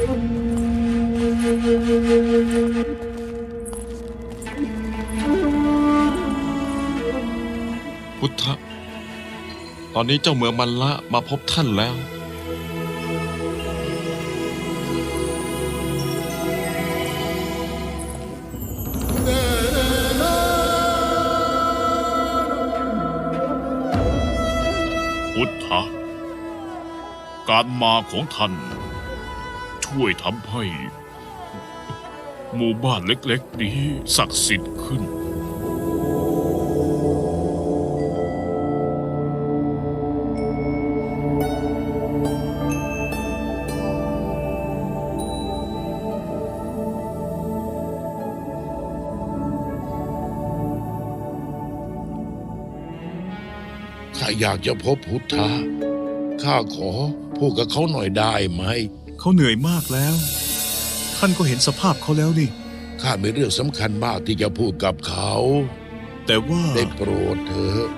พุทธะ ตอนนี้เจ้าเมืองมันละมาพบท่านแล้ว พุทธะ การมาของท่าน ช่วยทำให้ หมู่บ้านเล็กๆ นี้ศักดิ์สิทธิ์ขึ้น ข้าอยากจะพบพุทธะข้าขอพูดกับเขาหน่อยได้ไหม เขาเหนื่อยมากแล้ว ท่านก็เห็นสภาพเขาแล้วนี่ ข้ามีเรื่องสำคัญมากที่จะพูดกับเขา แต่ว่าได้โปรดเถอะ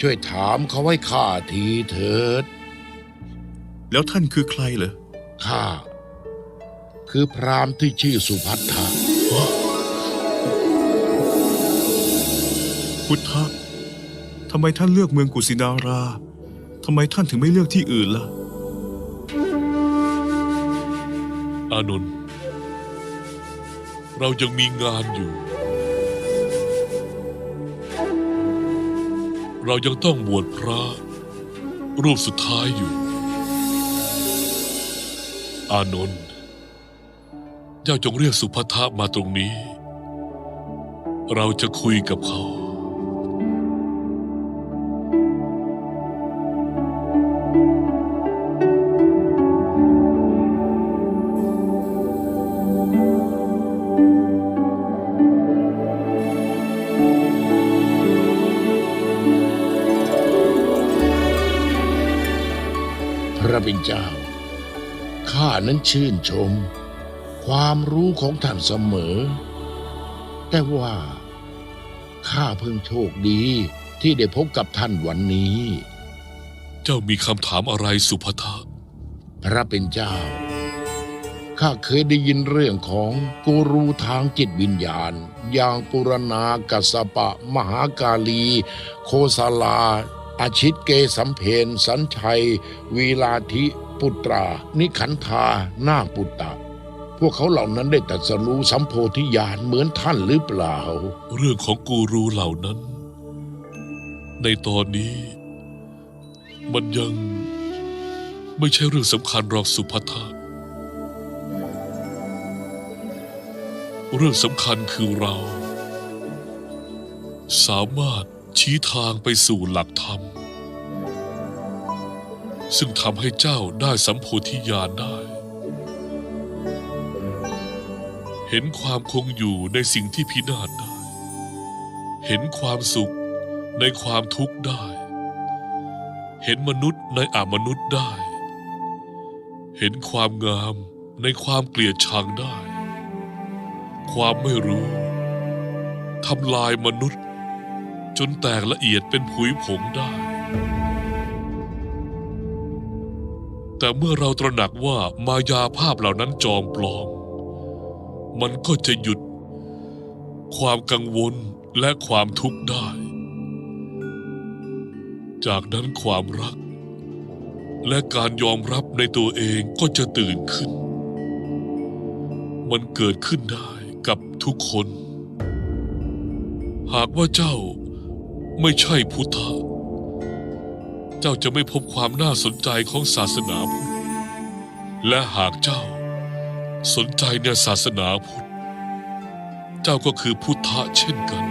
ช่วยถามเขาให้ข้าทีเถิด แล้วท่านคือใครเหรอ ข้า คือพราหมณ์ที่ชื่อสุพัทธะพุทธะทำไมท่านเลือกเมืองกุสินารา ทำไมท่านถึงไม่เลือกที่อื่นล่ะ อานนท์เรายังมีงานอยู่ เรายังต้องบวชพระ รูปสุดท้ายอยู่ อานนท์เจ้าจงเรียกสุภัทะมาตรงนี้ เราจะคุยกับเขา เป็นเจ้า ข้านั้นชื่นชม ความรู้ของท่านเสมอ แต่ว่า ข้าเพิ่งโชคดีที่ได้พบกับท่านวันนี้ เจ้ามีคำถามอะไรสุภัทะพระเป็นเจ้า ข้าเคยได้ยินเรื่องของกูรูทางจิตวิญญาณ อย่างปุรณากัสสปะ มหากาลี โคสาลา อาชิตเกสัมเพนสัญชัย วีลาธิปุตรา นิขันธานาปุตตะ พวกเขาเหล่านั้นได้ตรัสรู้สัมโพธิญาณเหมือนท่านหรือเปล่า เรื่องของกูรูเหล่านั้น ในตอนนี้ มันยังไม่ใช่เรื่องสำคัญหรอกสุภัทะเรื่องสำคัญคือเรา สามารถ ชี้ทางไปสู่หลักธรรม ซึ่งทำให้เจ้าได้สัมโพธิญาณได้ เห็นความคงอยู่ในสิ่งที่พินาศได้ เห็นความสุขในความทุกข์ได้ เห็นมนุษย์ในอามนุษย์ได้ เห็นความงามในความเกลียดชังได้ ความไม่รู้ทำลายมนุษย์ จนแตกละเอียดเป็นผุยผงได้ แต่เมื่อเราตระหนักว่ามายาภาพเหล่านั้นจอมปลอม มันก็จะหยุด ความกังวลและความทุกข์ได้ จากนั้นความรัก และการยอมรับในตัวเองก็จะตื่นขึ้น มันเกิดขึ้นได้กับทุกคนหากว่าเจ้า ไม่ใช่พุทธะเจ้าจะไม่พบความน่าสนใจของศาสนาพุทธ และหากเจ้า สนใจในศาสนาพุทธ เจ้าก็คือพุทธะเช่นกัน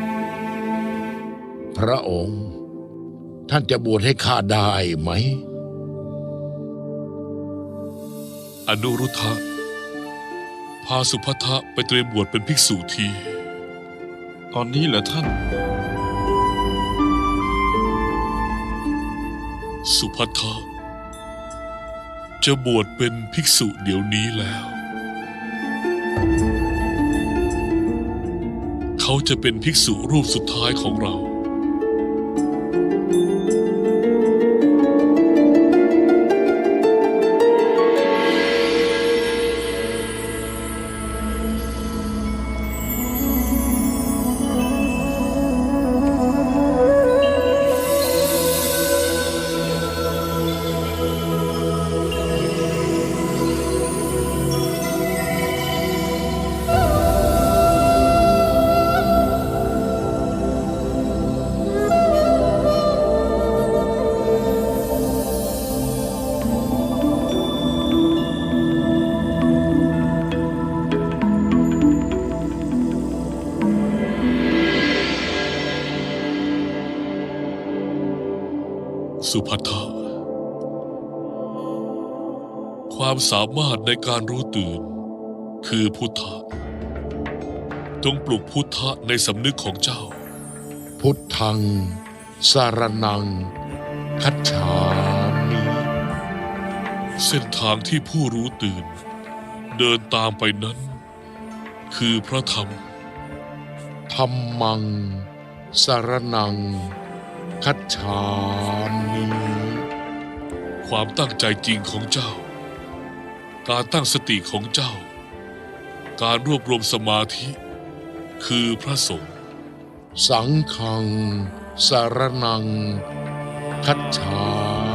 พระองค์ ท่านจะบวชให้ข้าได้ไหม อนุรุทธะพาสุภัทะไปเตรียมบวชเป็นภิกษุที ตอนนี้เหรอท่าน สุภัทะจะบวชเป็นภิกษุเดี๋ยวนี้แล้ว เขาจะเป็นภิกษุรูปสุดท้ายของเรา สุภัททะความสามารถในการรู้ตื่น คือพุทธะ จงปลุกพุทธะในสำนึกของเจ้า พุทธัง สารนัง คัจฉามิ เส้นทางที่ผู้รู้ตื่น เดินตามไปนั้น คือพระธรรม ธรรมัง สารนัง คัดชามีความตั้งใจจริงของเจ้า การตั้งสติของเจ้า การรวบรวมสมาธิ คือพระสงฆ์สังฆังสารนัง คัจฉา